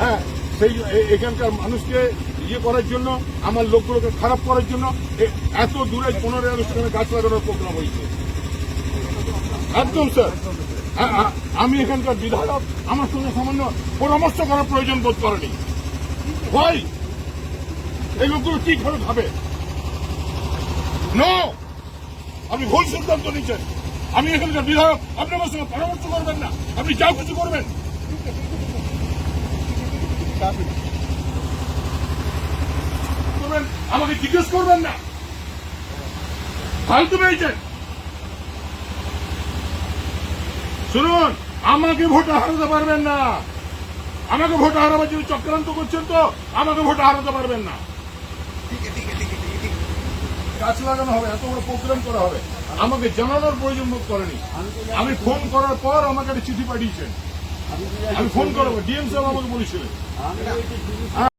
হ্যাঁ সেই এখানকার মানুষকে ইয়ে করার জন্য আমার লোকগুলোকে খারাপ করার জন্য এত দূরে পনেরো এখানে গাছ লাগানোর প্রোগ্রাম হয়েছে। একদম স্যার। হ্যাঁ, হ্যাঁ, আমি এখানকার বিধায়ক আমার সঙ্গে সামান্য পরামর্শ করার প্রয়োজন বোধ করেনি। ভাই এই লোকগুলো কি করে খাবে নো আপনি ভুল সিদ্ধান্ত নিচ্ছেন আমি এখানকার বিধায়ক আপনি আমার সঙ্গে পরামর্শ করবেন না। আপনি যা কিছু করবেন। আমাকে জিজ্ঞেস করবেন না। ফালতু পেয়েছেন শুনুন আমাকে ভোটে হারাতে পারবেন না। আমাকে ভোটে হারাবার জন্য চক্রান্ত করছেন তো আমাকে ভোটে হারাতে পারবেন না। গাছ লাগানো হবে এত বড় প্রোগ্রাম করা হবে। আমাকে জানানোর প্রয়োজন বোধ করেনি। আমি ফোন করার পর আমাকে একটা চিঠি পাঠিয়েছেন। আমি ফোন করব ডিএম সাহেব আমাকে বলেছিলেন।